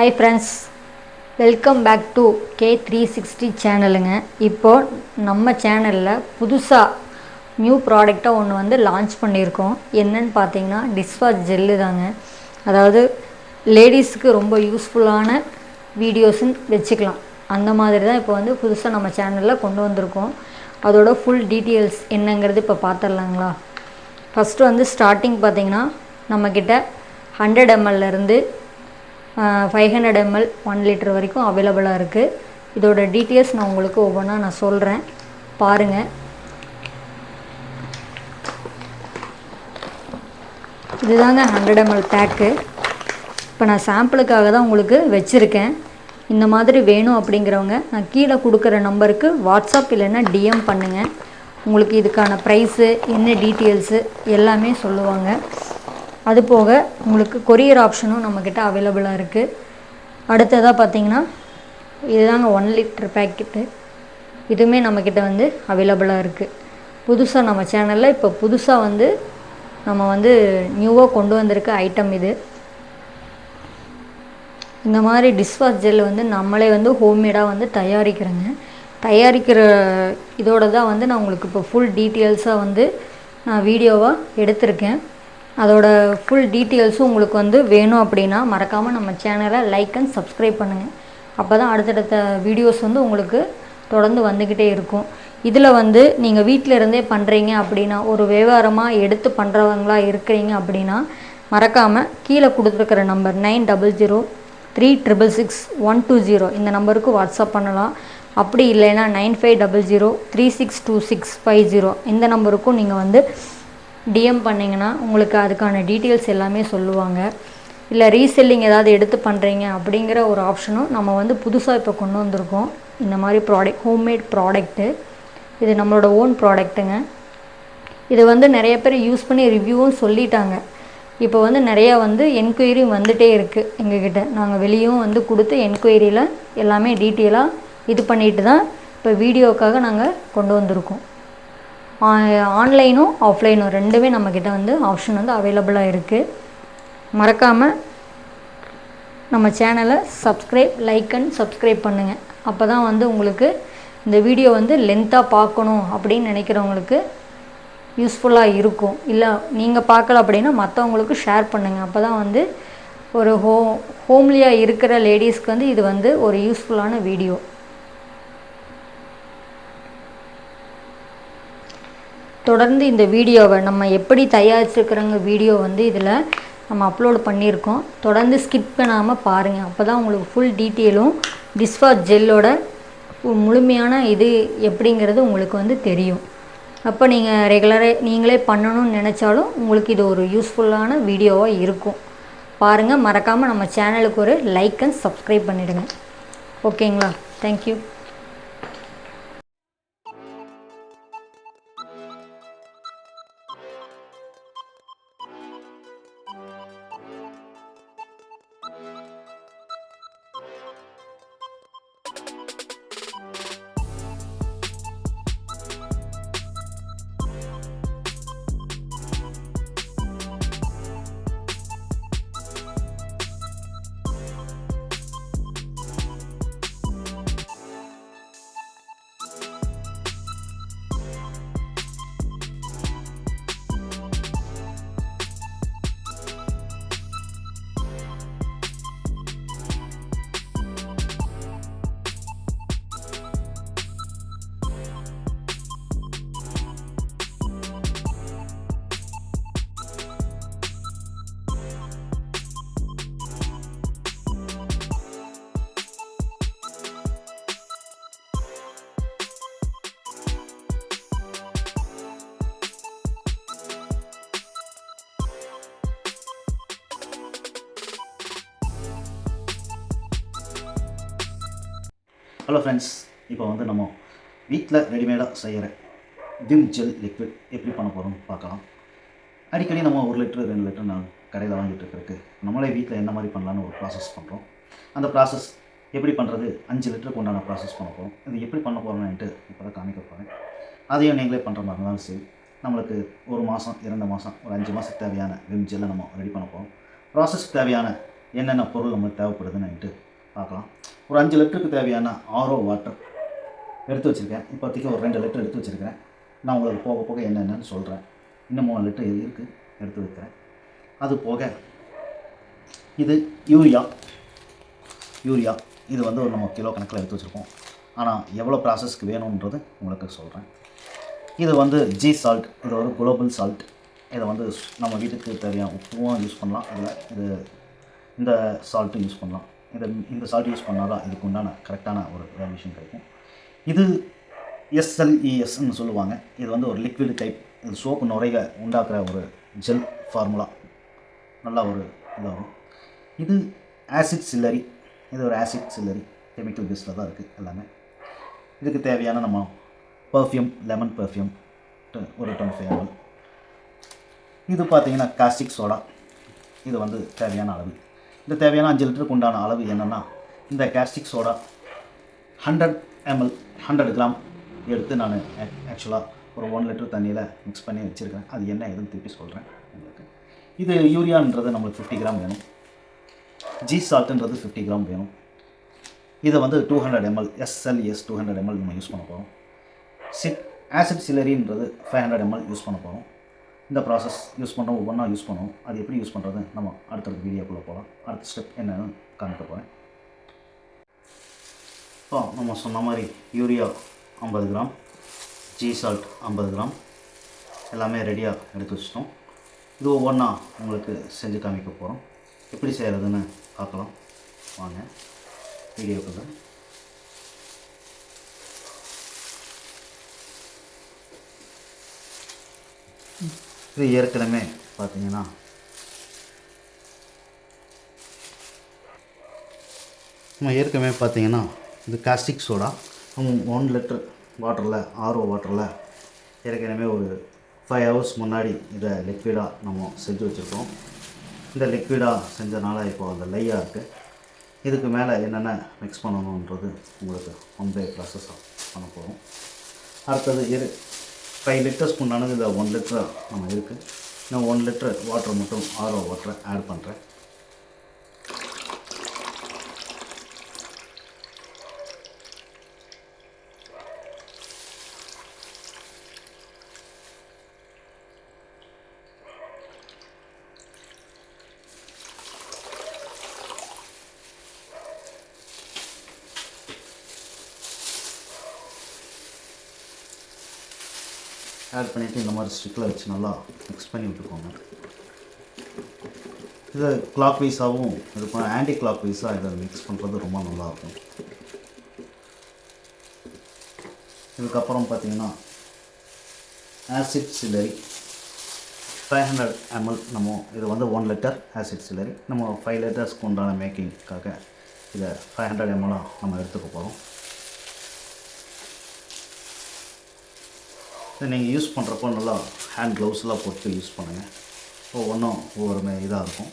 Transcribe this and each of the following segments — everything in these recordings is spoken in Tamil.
Hi friends welcome back to K three sixty சேனலுங்க இப்போது நம்ம சேனலில் புதுசாக நியூ ப்ராடக்டாக ஒன்று வந்து லான்ச் பண்ணியிருக்கோம். என்னன்னு பார்த்தீங்கன்னா டிஸ்வாஷ் ஜெல்லு தாங்க. அதாவது லேடிஸுக்கு ரொம்ப யூஸ்ஃபுல்லான வீடியோஸுன்னு வச்சுக்கலாம். அந்த மாதிரி தான் இப்போ வந்து புதுசாக நம்ம சேனலில் கொண்டு வந்திருக்கோம். அதோட ஃபுல் டீட்டெயில்ஸ் என்னங்கிறது இப்போ பார்த்துடலாங்களா? ஃபஸ்ட்டு வந்து ஸ்டார்டிங் பார்த்தீங்கன்னா நம்மக்கிட்ட hundred எம்எல்லேருந்து five hundred ML one litre வரைக்கும் அவைலபிளாக இருக்குது இதோட டீட்டெயில்ஸ் நான் உங்களுக்கு ஒவ்வொன்றா நான் சொல்கிறேன் பாருங்கள் இதுதாங்க ஹண்ட்ரட் எம்எல் பேக்கு இப்போ நான் சாம்பிளுக்காக தான் உங்களுக்கு வச்சுருக்கேன். இந்த மாதிரி வேணும் அப்படிங்கிறவங்க நான் கீழே கொடுக்குற நம்பருக்கு வாட்ஸ்அப் இல்லைன்னா டிஎம் பண்ணுங்கள் உங்களுக்கு இதுக்கான ப்ரைஸு என்ன டீட்டெயில்ஸு எல்லாமே சொல்லுவாங்க. அது போக உங்களுக்கு கொரியர் ஆப்ஷனும் நம்மக்கிட்ட அவைலபிளாக இருக்குது அடுத்ததாக பார்த்தீங்கன்னா இதுதாங்க ஒன் லிட்டர் பேக்கெட்டு இதுவுமே நம்மக்கிட்ட வந்து அவைலபிளாக இருக்குது புதுசாக நம்ம சேனலில் இப்போ புதுசாக வந்து நம்ம வந்து நியூவாக கொண்டு வந்திருக்க ஐட்டம் இது. இந்த மாதிரி டிஷ்வாஷ் ஜெல் வந்து நம்மளே வந்து ஹோம்மேடாக வந்து தயாரிக்கிறேங்க. தயாரிக்கிற இதோட தான் வந்து நான் உங்களுக்கு இப்போ ஃபுல் டீட்டெயில்ஸாக வந்து நான் வீடியோவாக எடுத்திருக்கேன். அதோட ஃபுல் டீட்டெயில்ஸும் உங்களுக்கு வந்து வேணும் அப்படின்னா மறக்காமல் நம்ம சேனலை லைக் அண்ட் சப்ஸ்கிரைப் பண்ணுங்கள் அப்போ தான் அடுத்தடுத்த வீடியோஸ் வந்து உங்களுக்கு தொடர்ந்து வந்துக்கிட்டே இருக்கும். இதில் வந்து நீங்கள் வீட்டில் இருந்தே பண்ணுறீங்க அப்படின்னா ஒரு வியாபாரமாக எடுத்து பண்ணுறவங்களா இருக்கிறீங்க அப்படின்னா மறக்காமல் கீழே கொடுத்துருக்குற number nine double zero three triple six one two zero இந்த நம்பருக்கு வாட்ஸ்அப் பண்ணலாம். அப்படி இல்லைன்னா nine five double zero three six two six five zero இந்த நம்பருக்கும் நீங்கள் வந்து டிஎம் பண்ணிங்கன்னா உங்களுக்கு அதுக்கான டீட்டெயில்ஸ் எல்லாமே சொல்லுவாங்க. இல்லை ரீசெல்லிங் ஏதாவது எடுத்து பண்ணுறீங்க அப்படிங்கிற ஒரு ஆப்ஷனும் நம்ம வந்து புதுசாக இப்போ கொண்டு வந்திருக்கோம். இந்த மாதிரி ப்ராடக்ட் ஹோம்மேட் ப்ராடக்ட்டு இது நம்மளோட ஓன் ப்ராடக்ட்டுங்க இது வந்து நிறைய பேர் யூஸ் பண்ணி ரிவ்யூவும் சொல்லிட்டாங்க. இப்போ வந்து நிறையா வந்து என்கொயரி வந்துகிட்டே இருக்குது எங்ககிட்ட. நாங்கள் வெளியும் வந்து கொடுத்து என்கொயரியில் எல்லாமே டீட்டெயிலாக இது பண்ணிட்டு தான் இப்போ வீடியோக்காக நாங்கள் கொண்டு வந்திருக்கோம். ஆன்லைனும் ஆஃப்லைனும் ரெண்டுமே நம்மக்கிட்ட வந்து ஆப்ஷன் வந்து அவைலபிளாக இருக்குது மறக்காமல் நம்ம சேனலை சப்ஸ்கிரைப் லைக் அண்ட் சப்ஸ்கிரைப் பண்ணுங்கள் அப்போ தான் வந்து உங்களுக்கு இந்த வீடியோ வந்து லென்த்தாக பார்க்கணும் அப்படின்னு நினைக்கிறவங்களுக்கு யூஸ்ஃபுல்லாக இருக்கும். இல்லை நீங்கள் பார்க்கல அப்படின்னா மற்றவங்களுக்கு ஷேர் பண்ணுங்கள் அப்போ தான் வந்து ஒரு ஹோ ஹோம்லியாக இருக்கிற லேடிஸ்க்கு வந்து இது வந்து ஒரு யூஸ்ஃபுல்லான வீடியோ தொடர்ந்து இந்த வீடியோவை நம்ம எப்படி தயாரிச்சிருக்கிறோங்க வீடியோ வந்து இதில் நம்ம அப்லோடு பண்ணியிருக்கோம். தொடர்ந்து ஸ்கிப் பண்ணாமல் பாருங்கள் அப்போ தான் உங்களுக்கு ஃபுல் டீட்டெயிலும் டிஸ்வாஷ் ஜெல்லோட முழுமையான இது எப்படிங்கிறது உங்களுக்கு வந்து தெரியும். அப்போ நீங்கள் ரெகுலராக நீங்களே பண்ணணும்னு நினச்சாலும் உங்களுக்கு இது ஒரு யூஸ்ஃபுல்லான வீடியோவாக இருக்கும். பாருங்கள் மறக்காமல் நம்ம சேனலுக்கு ஒரு லைக் அண்ட் சப்ஸ்கிரைப் பண்ணிவிடுங்க ஓகேங்களா தேங்க்யூ ஹலோ ஃப்ரெண்ட்ஸ் இப்போ வந்து நம்ம வீட்டில் ரெடிமேடாக செய்கிற விம் ஜெல் லிக்விட் எப்படி பண்ண போகிறோம்னு பார்க்கலாம். அடிக்கடி நம்ம ஒரு லிட்டர் ரெண்டு லிட்டர் நான் கடையில் வாங்கிட்டு இருக்கிறதுக்கு நம்மளே வீட்டில் என்ன மாதிரி பண்ணலான்னு ஒரு ப்ராசஸ் பண்ணுறோம் அந்த ப்ராசஸ் எப்படி பண்ணுறது அஞ்சு லிட்டருக்கு உண்டான ப்ராசஸ் பண்ண போகிறோம் இது எப்படி பண்ண போகிறோம்னுட்டு இப்போ தான் காமிக்க போகிறேன் அதையும் நீங்களே பண்ணுற மாதிரி இருந்தாலும் சரி நம்மளுக்கு ஒரு மாதம் இரண்டு மாதம் ஒரு அஞ்சு மாதத்துக்கு தேவையான விம் ஜெல்லை நம்ம ரெடி பண்ண போகிறோம் ப்ராசஸ் தேவையான என்னென்ன பொருள் நம்மளுக்கு தேவைப்படுதுன்னுட்டு பார்க்கலாம். ஒரு அஞ்சு லிட்டருக்கு தேவையான ஆரோ வாட்டர் எடுத்து வச்சுருக்கேன். இப்போதைக்கு ஒரு ரெண்டு லிட்டர் எடுத்து வச்சுருக்கிறேன். நான் உங்களுக்கு போக போக என்னென்னு சொல்கிறேன் இன்னும் மூணு லிட்டர் இருக்குது எடுத்து வைக்கிறேன். அது போக இது யூரியா. யூரியா. இது வந்து ஒரு நம்ம கிலோ கணக்கில் எடுத்து வச்சுருக்கோம். ஆனால் எவ்வளோ ப்ராசஸ்க்கு வேணுன்றது உங்களுக்கு சொல்கிறேன் இது வந்து ஜி சால்ட் இது ஒரு குளோபல் சால்ட் இதை வந்து நம்ம வீட்டுக்கு தேவையான உப்புவும் யூஸ் பண்ணலாம். இதில் இது இந்த சால்ட்டும் யூஸ் பண்ணலாம். இதை இந்த சால்ட் யூஸ் பண்ணால் தான் இதுக்கு உண்டான கரெக்டான ஒரு வேல்யூஷன் கிடைக்கும். இது எஸ்எல்இஎஸ்ன்னு சொல்லுவாங்க. இது வந்து ஒரு லிக்விட் டைப் இது சோப்பு நுரைய உண்டாக்குற ஒரு ஜெல் ஃபார்முலா நல்லா ஒரு இதாகும். இது ஆசிட் சில்லரி இது ஒரு ஆசிட் சில்லரி கெமிக்கல் பேஸில் தான் இருக்குது எல்லாமே. இதுக்கு தேவையான நம்ம பர்ஃப்யூம் லெமன் பர்ஃப்யூம் ஒரு டுவெண்ட்டி எம்எல் இது பார்த்திங்கன்னா காஸ்டிக் சோடா இது வந்து தேவையான அளவு. இந்த தேவையான அஞ்சு லிட்டருக்கு உண்டான அளவு என்னென்னா இந்த caustic soda hundred ml hundred gram எடுத்து நான் ஆக்சுவலாக ஒரு ஒன் லிட்டர் தண்ணியில் மிக்ஸ் பண்ணி வச்சுருக்கேன் அது என்ன ஏதுன்னு திருப்பி சொல்கிறேன் உங்களுக்கு. இது யூரியான்றது நம்மளுக்கு ஃபிஃப்டி கிராம் வேணும். ஜி சால்ட்டுன்றது ஃபிஃப்டி கிராம் வேணும். இதை வந்து two hundred ml SLS two hundred ml நம்ம யூஸ் பண்ண போகிறோம் சிட் ஆசிட் சிலரின்றது ஃபைவ் ஹண்ட்ரட் எம்எல் யூஸ் பண்ண போகிறோம் இந்த ப்ராசஸ் யூஸ் பண்ணுறோம் ஒவ்வொன்றா யூஸ் பண்ணுவோம் அது எப்படி யூஸ் பண்ணுறது நம்ம அடுத்தடுத்த வீடியோக்குள்ளே போகலாம் அடுத்த ஸ்டெப் என்னன்னு காமிக்க போகிறேன் இப்போ நம்ம சொன்ன மாதிரி யூரியா ஐம்பது கிராம் ஜி சால்ட் ஐம்பது கிராம் எல்லாமே ரெடியாக எடுத்து வச்சிட்டோம். இது ஒவ்வொன்றா உங்களுக்கு செஞ்சு காமிக்க போகிறோம் எப்படி செய்கிறதுன்னு பார்க்கலாம். வாங்க வீடியோக்குள்ள. இது ஏற்கனவே பார்த்தீங்கன்னா நம்ம ஏற்கனவே பார்த்தீங்கன்னா இது காஸ்டிக் சோடா நம்ம ஒன் லிட்டர் வாட்டரில் ஆர்ஓ வாட்டரில் ஏற்கனவே ஒரு ஃபைவ் ஹவர்ஸ் முன்னாடி இதை லிக்விடாக நம்ம செஞ்சு வச்சுருக்கோம். இந்த லிக்விடாக செஞ்சனால இப்போது அந்த லையாக இருக்குது இதுக்கு மேலே என்னென்ன மிக்ஸ் பண்ணணுன்றது உங்களுக்கு ஒன் பை ப்ராசஸாக பண்ண போகிறோம் அடுத்தது இரு ஃபைவ் லிட்டர்ஸ் உண்டானது இதில் ஒன் லிட்டர் நம்ம இருக்குது நான் ஒன் லிட்டர் வாட்டர் மட்டும் ஆர்ஓ வாட்டரை ஆட் பண்ணுறேன் ஆட் பண்ணிவிட்டு இந்த மாதிரி ஸ்டிக்கில் வச்சு நல்லா மிக்ஸ் பண்ணி விட்டுக்கோங்க. இதை கிளாக் வைஸாகவும் இருக்கும். ஆன்டி கிளாக் வைஸாக இதை மிக்ஸ் பண்ணுறது ரொம்ப நல்லாயிருக்கும். இதுக்கப்புறம் பார்த்தீங்கன்னா acid slurry five hundred ML நம்ம இது வந்து ஒன் லிட்டர் ஆசிட் சில்லரி நம்ம ஃபைவ் லிட்டர்ஸ்க்கு உண்டான மேக்கிங்க்காக இதை ஃபைவ் ஹண்ட்ரட் எம்எல்லாக நம்ம எடுத்துக்க போகிறோம் இதை நீங்கள் யூஸ் பண்ணுறப்போ நல்லா ஹேண்ட் க்ளவுஸ்லாம் போட்டு யூஸ் பண்ணுங்கள். ஒவ்வொன்றும் ஒவ்வொரு இதாக இருக்கும்.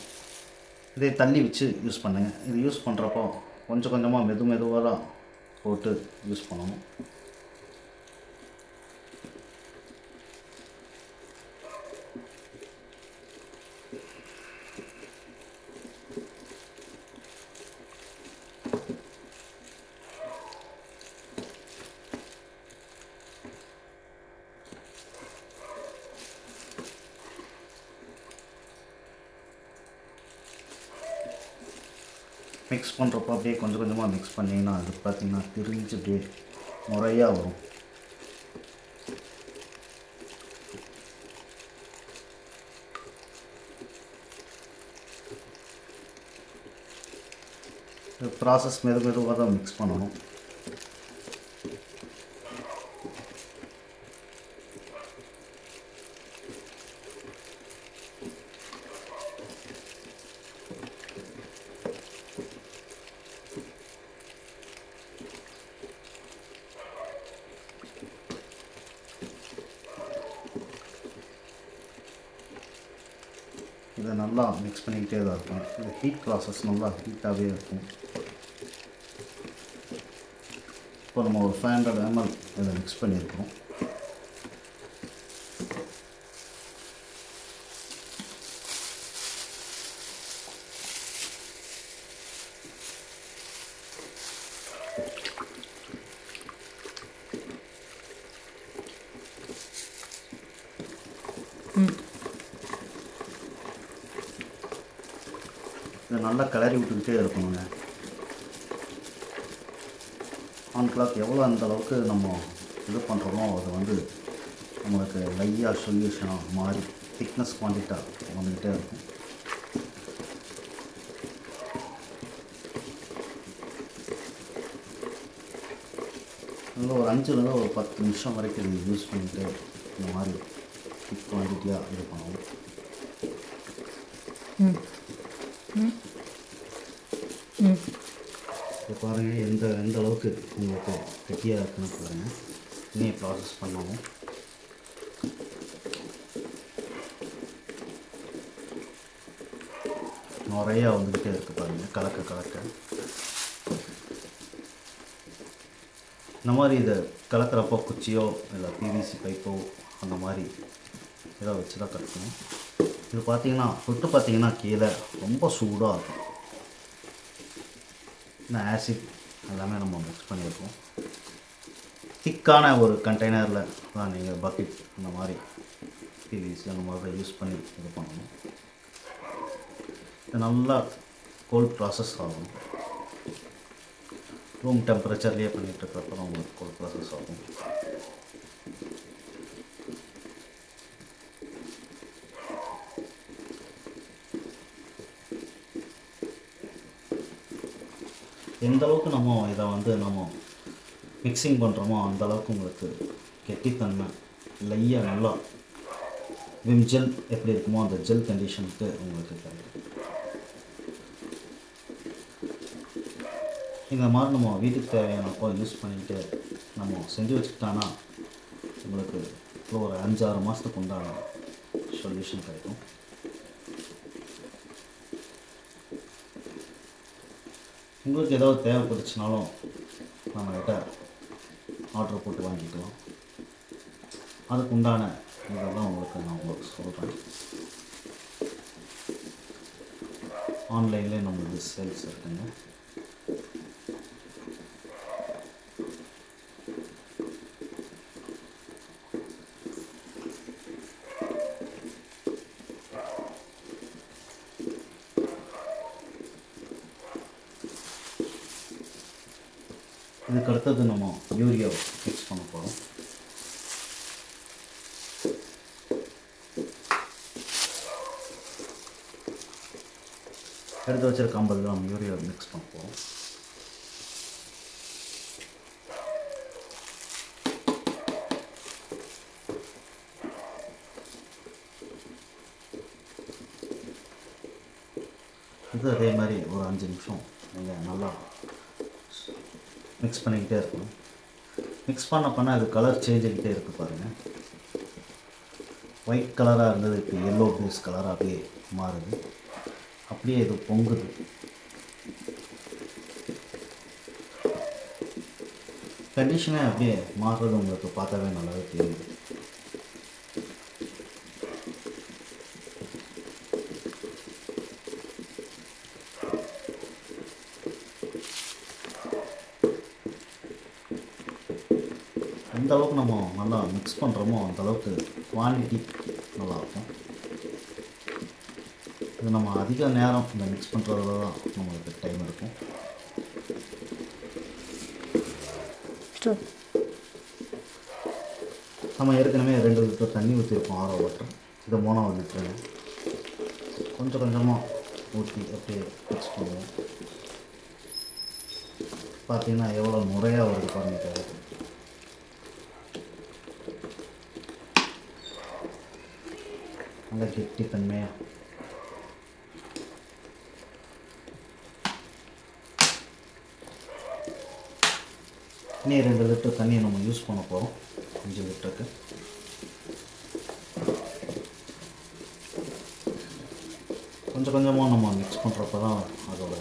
இதே தள்ளி வச்சு யூஸ் பண்ணுங்கள். இது யூஸ் பண்ணுறப்போ கொஞ்சம் கொஞ்சமாக மெது மெதுவாக தான் போட்டு யூஸ் பண்ணணும். மிக்ஸ் பண்ணுறப்போ அப்படியே கொஞ்சம் கொஞ்சமாக மிக்ஸ் பண்ணிங்கன்னா அது பார்த்தீங்கன்னா திரிஞ்சு அப்படியே முறையாக வரும். இந்த ப்ராசஸ் மெது மெதுவாக தான் மிக்ஸ் பண்ணணும். இதை நல்லா மிக்ஸ் பண்ணிக்கிட்டே தான் இருக்கும். இந்த ஹீட் ப்ராசஸ் நல்லா ஹீட்டாகவே இருக்கும். இப்போ நம்ம ஒரு ஃபைவ் ஹண்ட்ரட் எம்எல் இதை மிக்ஸ் பண்ணியிருக்கோம். இதை நல்லா கிளறி விட்டுக்கிட்டே இருக்கணுங்க. ஆன் கிளாக் எவ்வளோ அந்த அளவுக்கு நம்ம இது பண்ணுறோமோ அது வந்து நம்மளுக்கு லையாக சொல்யூஷனாக மாறி திக்னஸ் குவான்டிட்டாக வந்துக்கிட்டே இருக்கும். இதில் ஒரு அஞ்சுலேருந்து ஒரு பத்து நிமிஷம் வரைக்கும் இது யூஸ் பண்ணிட்டு இந்த மாதிரி திக் குவான்டிட்டியாக இது பண்ணுவோம் ம் ம் இப்போ பாருங்கள் எந்த எந்த அளவுக்கு உங்களுக்கு கெட்டியாக இருக்குன்னு பாருங்கள் இன்னும் ப்ராசஸ் பண்ணவும். நிறையா வந்துக்கிட்டே இருக்குது பாருங்கள் கலக்க கலக்க. இந்த மாதிரி இதை கலக்கிறப்போ குச்சியோ இல்லை பிவிசி பைப்போ அந்த மாதிரி இதை வச்சு தான் கலக்கணும். இது பார்த்தீங்கன்னா தொட்டு பார்த்தீங்கன்னா கீழே ரொம்ப சூடாக இருக்கும். இந்த ஆசிட் எல்லாமே நம்ம மிக்ஸ் பண்ணியிருக்கோம் திக்கான ஒரு கண்டெய்னரில் தான் நீங்கள் பக்கெட் அந்த மாதிரி பிவிசி அந்த மாதிரி தான் யூஸ் பண்ணி இது பண்ணணும். இது நல்லா கோல்ட் ப்ராசஸ் ஆகும். ரூம் டெம்பரேச்சர்லேயே பண்ணிகிட்டு இருக்கிறப்ப உங்களுக்கு கோல்ட் ப்ராசஸ் ஆகும். எந்த அளவுக்கு நம்ம இதை வந்து நம்ம மிக்சிங் பண்ணுறோமோ அந்த அளவுக்கு உங்களுக்கு கெட்டித்தன்மை லையாக நல்லா விம் ஜெல் எப்படி இருக்குமோ அந்த ஜெல் கண்டிஷனுக்கு உங்களுக்கு கிடைக்கும் இந்த மாதிரி நம்ம வீட்டுக்கு தேவையானப்போ யூஸ் பண்ணிக்கிட்டு நம்ம செஞ்சு வச்சுக்கிட்டானா உங்களுக்கு ஒரு அஞ்சாறு மாதத்துக்கு உண்டான சொல்யூஷன் கிடைக்கும். உங்களுக்கு ஏதாவது தேவைப்பட்டுச்சுனாலும் நம்மகிட்ட ஆர்டர் போட்டு வாங்கிக்கலாம். அதுக்கு உண்டான இதெல்லாம் உங்களுக்கு நான் உங்களுக்கு சொல்கிறேன் ஆன்லைன்லேயே நம்மளுக்கு சேல்ஸ் இருக்குங்க. இதுக்கு அடுத்தது நம்ம யூரியா மிக்ஸ் பண்ண போகிறோம் எடுத்து வச்சிருக்க ஐம்பது கிராம் யூரியா மிக்ஸ் பண்ண போகிறோம் இது அதே மாதிரி ஒரு அஞ்சு நிமிஷம் நீங்கள் நல்லா மிக்ஸ் பண்ணிக்கிட்டே இருக்கணும். மிக்ஸ் பண்ண பண்ண அது கலர் சேஞ்ச் ஆகிட்டே இருக்குது பாருங்கள் ஒயிட் கலராக இருந்தது இப்போ எல்லோ பேஸ் கலராக அப்படியே மாறுது. அப்படியே இது பொங்குது. கண்டிஷனே அப்படியே மாறுறது உங்களுக்கு பார்த்தாவே நல்லாவே தெரியுது எந்த அளவுக்கு நம்ம நல்லா மிக்ஸ் பண்ணுறோமோ அந்த அளவுக்கு குவான்டிட்டி நல்லாயிருக்கும். இது நம்ம அதிக நேரம் இந்த மிக்ஸ் பண்ணுறதுல தான் நம்மளுக்கு டைம் இருக்கும். நம்ம ஏற்கனவே ரெண்டு லிட்டர் தண்ணி ஊற்றிருக்கோம் ஆரோ வாட்டர் இது மூணாவது லிட்டரு. கொஞ்சம் கொஞ்சமாக ஊற்றி அப்படியே மிக்ஸ் பண்ணுவோம். பார்த்தீங்கன்னா எவ்வளோ முறையாக வருது பாருங்க. நல்ல கெட்டி தன்மையாக இன்னும் ரெண்டு லிட்டர் தண்ணியை நம்ம யூஸ் பண்ண போகிறோம் அஞ்சு லிட்டருக்கு. கொஞ்சம் கொஞ்சமாக நம்ம மிக்ஸ் பண்ணுறப்ப தான் அதோட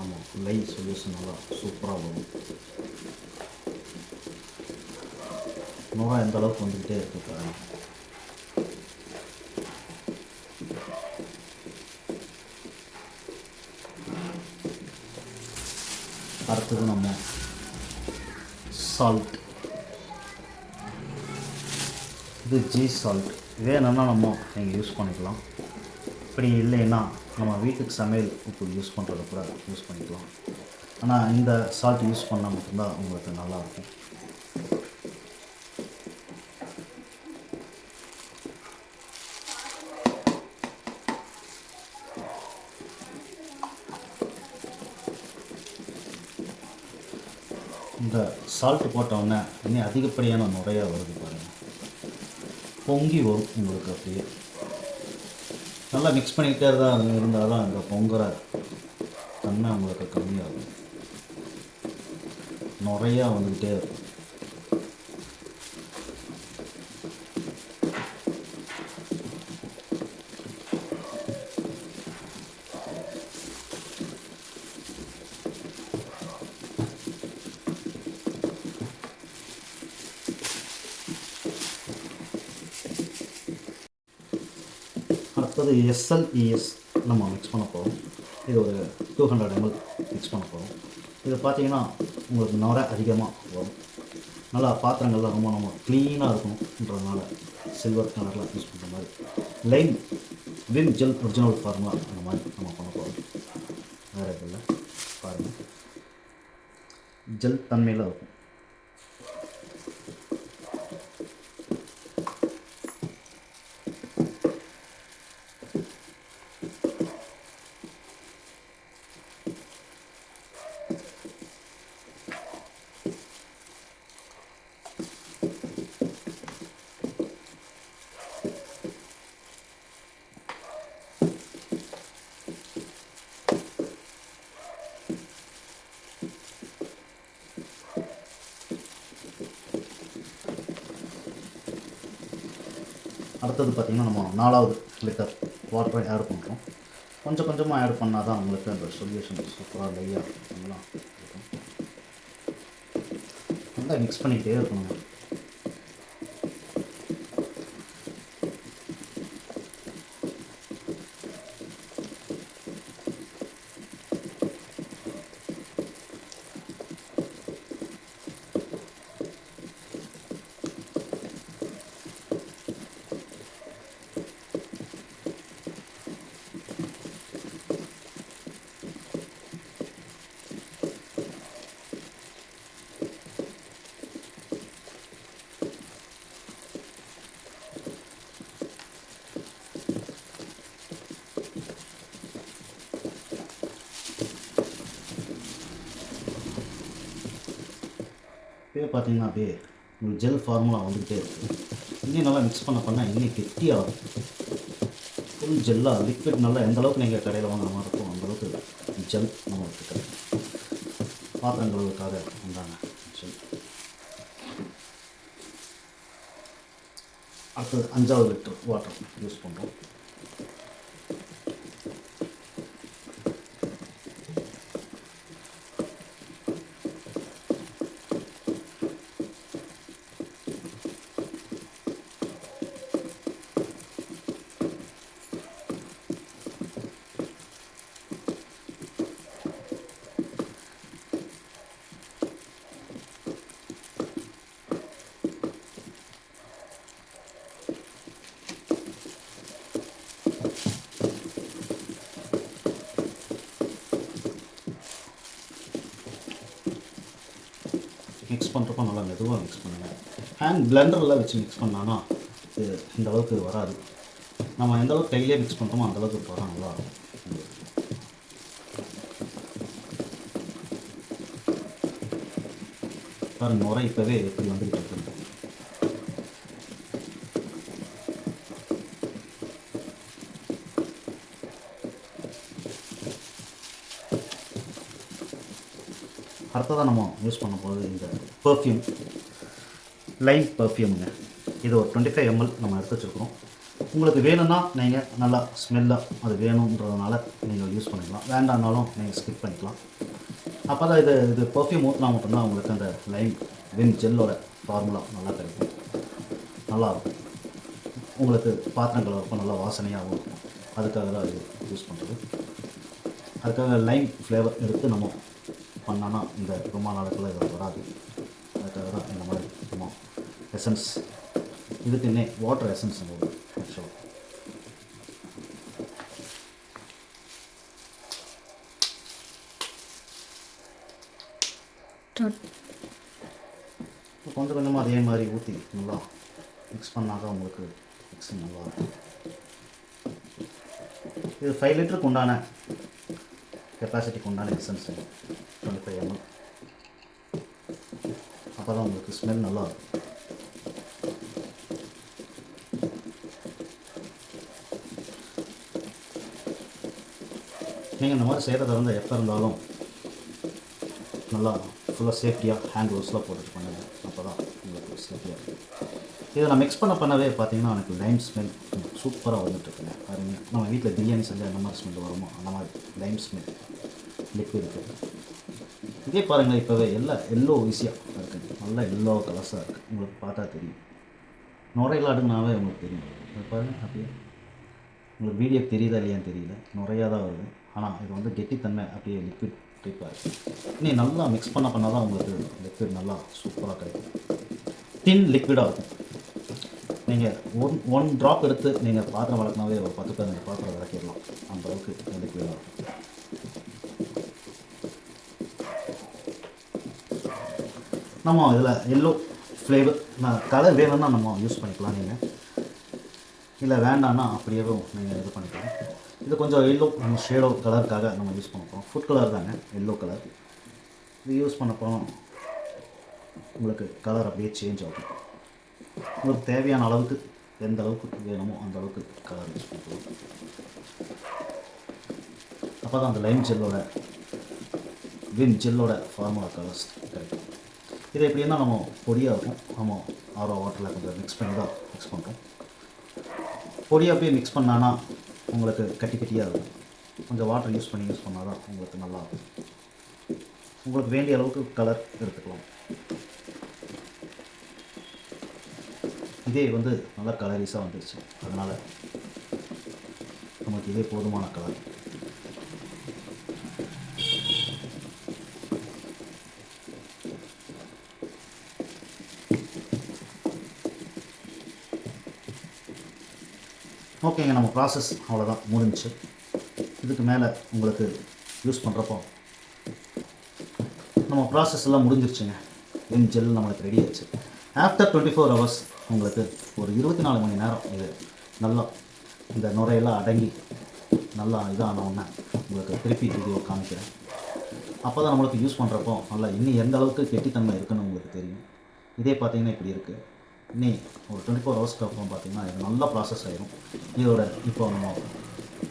நம்ம லை சொல்யூஷன் நல்லா சூப்பராக வரும். நோரா எந்த அளவுக்கு வந்துக்கிட்டே இருக்கு பாருங்கள் அடுத்தது நம்ம. சால்ட் இது ஜி சால்ட் வேணும்னா நம்ம நீங்கள் யூஸ் பண்ணிக்கலாம். இப்படி இல்லைன்னா நம்ம வீட்டுக்கு சமையல் உப்பு யூஸ் பண்ணுறத கூட யூஸ் பண்ணிக்கலாம். ஆனால் இந்த சால்ட் யூஸ் பண்ணால் மட்டும்தான் உங்களுக்கு நல்லாயிருக்கும் சால்ட் போட்டோன்னே இன்னும் அதிகப்படியான நுரையாக வருது பாருங்கள் பொங்கி வரும் உங்களுக்கு அப்படியே. நல்லா மிக்ஸ் பண்ணிக்கிட்டே தான் இருந்தால் தான் இந்த பொங்குற தன்மை உங்களுக்கு கம்மியாகும். நிறையா வந்துக்கிட்டே இருக்கும் அடுத்தது எஸ்எல்இஎஸ் நம்ம மிக்ஸ் பண்ண போகிறோம் இது ஒரு டூ ஹண்ட்ரட் எம்எல் மிக்ஸ் பண்ண போகிறோம் இது பார்த்தீங்கன்னா உங்களுக்கு நுரை அதிகமாக வரும். நல்லா பாத்திரங்கள்லாம் ரொம்ப நம்ம க்ளீனாக இருக்கணுன்றதுனால சில்வர் கலரில் யூஸ் பண்ணுற மாதிரி. Line Vim gel original formula அந்த மாதிரி நம்ம பண்ண போகிறோம் வேறு எதுவும் இல்லை. பாருங்கள் ஜெல் தன்மையில் இருக்கும் அடுத்தது பண்ணுறோம் நாலாவது லிட்டர் வாட்டரை ஆட் பண்ணுறோம் கொஞ்சம் கொஞ்சமாக ஆட் பண்ணால் தான் உங்களுக்கு அந்த சொல்யூஷன் சூப்பராக லையாக நல்லா இருக்கும் நல்லா மிக்ஸ் பண்ணிக்கிட்டே இருக்கணும். அப்படியே பார்த்தீங்கன்னா அப்படியே ஒரு ஜெல் ஃபார்முலா வந்துக்கிட்டே இருக்குது இன்னும் நல்லா மிக்ஸ் பண்ண பண்ணால் இன்னும் கெட்டியாகும் ஃபுல் ஜெல்லாக லிக்விட் நல்லா எந்த அளவுக்கு நீங்கள் கடையில் வாங்குற மாதிரி இருக்கும் அந்த அளவுக்கு ஜெல் நம்மளுக்கு கிடைக்கும் பாத்திரங்களுக்காக வந்தாங்க ஜெல் அடுத்தது அஞ்சாவது லிட்டர் வாட்டர் யூஸ் பண்ணுறோம் மிக்ஸ் பண்ணுறப்போ நல்லா மெதுவாக மிக்ஸ் பண்ணுங்கள் ஹேண்ட் பிளெண்டரில் வச்சு மிக்ஸ் பண்ணான்னா இது இந்த அளவுக்கு வராது. நம்ம எந்த அளவுக்கு கையிலே மிக்ஸ் பண்ணுறோமோ அந்த அளவுக்கு வர நல்லா இருக்கும். பாருங்க முறை இப்போவே எப்படி வந்துக்கிட்டு இருக்குது அடுத்ததாக நம்ம யூஸ் பண்ண போகிறது இந்த பர்ஃப்யூம் லைம் பர்ஃப்யூமுங்க இது ஒரு டுவெண்ட்டி ஃபைவ் எம்எல் நம்ம எடுத்து வச்சுருக்கிறோம். உங்களுக்கு வேணும்னா நீங்கள் நல்லா ஸ்மெல்லாக அது வேணுன்றதுனால நீங்கள் யூஸ் பண்ணிக்கலாம். வேண்டாம்னாலும் நீங்கள் ஸ்கிப் பண்ணிக்கலாம். அப்போ தான் இது இது பர்ஃப்யூம் ஊற்றினா மட்டும்தான் உங்களுக்கு அந்த லைம் வின் ஜெல்லோட ஃபார்முலா நல்லா கிடைக்கும். நல்லாயிருக்கும் உங்களுக்கு பாத்திரங்கள் ரொம்ப நல்லா வாசனையாகவும் இருக்கும். அதுக்காக தான் இது யூஸ் பண்ணுறது அதுக்காக லைம் ஃப்ளேவர் எடுத்து நம்ம பண்ணோன்னா இந்த ரொம்ப நாளுக்குள்ளே இது வராது. அதுக்காக தான் இந்த மாதிரி சும்மா எசன்ஸ் இதுக்குன்னே வாட்டர் எசன்ஸ் வரும் ஆக்சுவலாக கொஞ்சம் கொஞ்சமாக அதே மாதிரி ஊற்றி நல்லா மிக்ஸ் பண்ணால் தான் உங்களுக்கு மிக்ஸிங் நல்லா இருக்கும். இது ஃபைவ் லிட்டருக்கு உண்டான கெப்பாசிட்டிக்கு உண்டான எசன்ஸ் டுவெண்ட்டி ஃபைவ் எம்எல் அப்போ தான் உங்களுக்கு ஸ்மெல் நல்லா இருக்கும். நீங்கள் இந்த மாதிரி செய்கிறத வந்து எப்போ இருந்தாலும் நல்லா ஃபுல்லாக சேஃப்டியாக ஹேண்ட் க்ளவுஸ்லாம் போட்டுட்டு பண்ணுங்கள் அப்போ தான் உங்களுக்கு சேஃப்டியாக இருக்கும். இதை நான் மிக்ஸ் பண்ண பண்ணவே பார்த்தீங்கன்னா எனக்கு லைம் ஸ்மெல் சூப்பராக வந்துட்டுருக்குங்க. பாருங்க. நம்ம வீட்டில் பிரியாணி செஞ்சால் அந்த மாதிரி ஸ்மெல் வருமோ அந்த மாதிரி லைம் ஸ்மெல் லிக்விட் இருக்குது இதே பாருங்கள் இப்போவே எல்லாம் எல்லோ ஈஸியாக இருக்குது நல்லா எல்லோ கலர்ஸாக இருக்குது உங்களுக்கு பார்த்தா தெரியும். நுரையில் உங்களுக்கு தெரியும். பாருங்கள் அப்படியே. உங்களுக்கு வீடியோ தெரியுதா இல்லையான்னு தெரியல. நுரையாக தான் வருது. ஆனால் இது வந்து கெட்டித்தன்மை அப்படியே லிக்விட் டைப்பாக இருக்குது நீ நல்லா மிக்ஸ் பண்ண பண்ணால் தான் உங்களுக்கு லிக்விட் நல்லா சூப்பராக கிடைக்கும். தின் லிக்விடாக இருக்கும். நீங்கள் ஒன் ஒன் ட்ராப் எடுத்து நீங்கள் பாத்திரம் வளர்க்கினாவே ஒரு பத்து பதினஞ்சு பாத்திரம் விளக்கிடலாம். அந்த அளவுக்கு லிக்விடாக இருக்கும். நம்ம இதில் எல்லோ ஃப்ளேவர் நான் கலர் வேணும்னா நம்ம யூஸ் பண்ணிக்கலாம் நீங்கள் இல்லை வேண்டாம்னா அப்படியேவும் நீங்கள் இது பண்ணிக்கலாம். இது கொஞ்சம் எல்லோ நம்ம ஷேடோ கலருக்காக நம்ம யூஸ் பண்ண போகிறோம் ஃபுட் கலர் தாங்க எல்லோ கலர் இது யூஸ் பண்ண போகிறோம் உங்களுக்கு கலர் அப்படியே சேஞ்ச் ஆகும். உங்களுக்கு தேவையான அளவுக்கு எந்த அளவுக்கு வேணுமோ அந்த அளவுக்கு கலர் யூஸ் பண்ணிக்கலாம் அப்போ தான் அந்த லைம் ஜெல்லோட விம் ஜெல்லோட ஃபார்முலா கலர்ஸ் கிடைக்கும். இது எப்படின்னா நம்ம பொடியாக இருக்கும். நம்ம ஆரோ வாட்டரில் கொஞ்சம் மிக்ஸ் பண்ணி தான் மிக்ஸ் பண்ணுறோம் பொடியாக அப்படியே மிக்ஸ் பண்ணானா உங்களுக்கு கட்டி கட்டியாக இருக்கும். கொஞ்சம் வாட்டர் யூஸ் பண்ணி யூஸ் பண்ணால் தான் உங்களுக்கு நல்லா இருக்கும். உங்களுக்கு வேண்டிய அளவுக்கு கலர் எடுத்துக்கலாம். இதே வந்து நல்லா கலரிஸாக வந்துருச்சு. அதனால் நமக்கு இதே போதுமான கலர் ஓகேங்க நம்ம ப்ராசஸ் அவ்வளோதான் முடிஞ்சு. இதுக்கு மேலே உங்களுக்கு யூஸ் பண்ணுறப்போ நம்ம ப்ராசஸ் எல்லாம் முடிஞ்சிருச்சுங்க. விம் ஜெல் நம்மளுக்கு ரெடி ஆச்சு. ஆஃப்டர் டுவெண்ட்டி ஃபோர் ஹவர்ஸ் உங்களுக்கு ஒரு இருபத்தி நாலு மணி நேரம் இது. நல்லா இந்த நுரையெல்லாம் அடங்கி நல்லா இதான உடனே உங்களுக்கு திருப்பி வீடியோ காமிக்கிறேன். அப்போ தான் நம்மளுக்கு யூஸ் பண்ணுறப்போ நல்லா இன்னும் எந்த அளவுக்கு கெட்டித்தன்மை இருக்குன்னு உங்களுக்கு தெரியும். இதே பார்த்தீங்கன்னா இப்படி இருக்குது இன்னி ஒரு டுவெண்ட்டி ஃபோர் ஹவர்ஸ்க்கு அப்புறம் பார்த்தீங்கன்னா இது நல்லா ப்ராசஸ் ஆகிடும் இதோட இப்போ நம்ம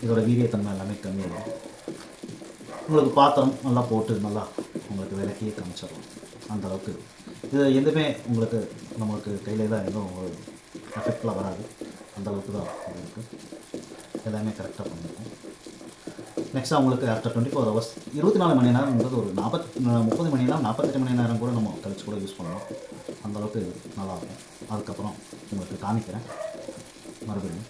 இதோட வீரியத்தன்மை எல்லாமே கம்மியாகும் உங்களுக்கு பாத்திரம் நல்லா போட்டு நல்லா உங்களுக்கு விலக்கியே காமிச்சிடலாம். அந்த அளவுக்கு இது எதுவுமே உங்களுக்கு நமக்கு கையில் தான் எதுவும் ஒரு வராது. அந்தளவுக்கு தான் உங்களுக்கு இருக்குது எல்லாமே கரெக்டாக பண்ணியிருக்கோம் நெக்ஸ்ட்டாக உங்களுக்கு ஆஃப்டர் டுவெண்ட்டி ஃபோர் ஹவர்ஸ் இருபத்தி நாலு மணி நேரம்ன்றது ஒரு நாற்பத்தி முப்பது மணி நேரம் நாற்பத்தெட்டு மணி நேரம் கூட நம்ம கழிச்சு கூட யூஸ் பண்ணலாம். அந்தளவுக்கு நல்லாயிருக்கும் அதுக்கப்புறம் உங்களுக்கு காமிக்கிறேன். மறுபடியும்.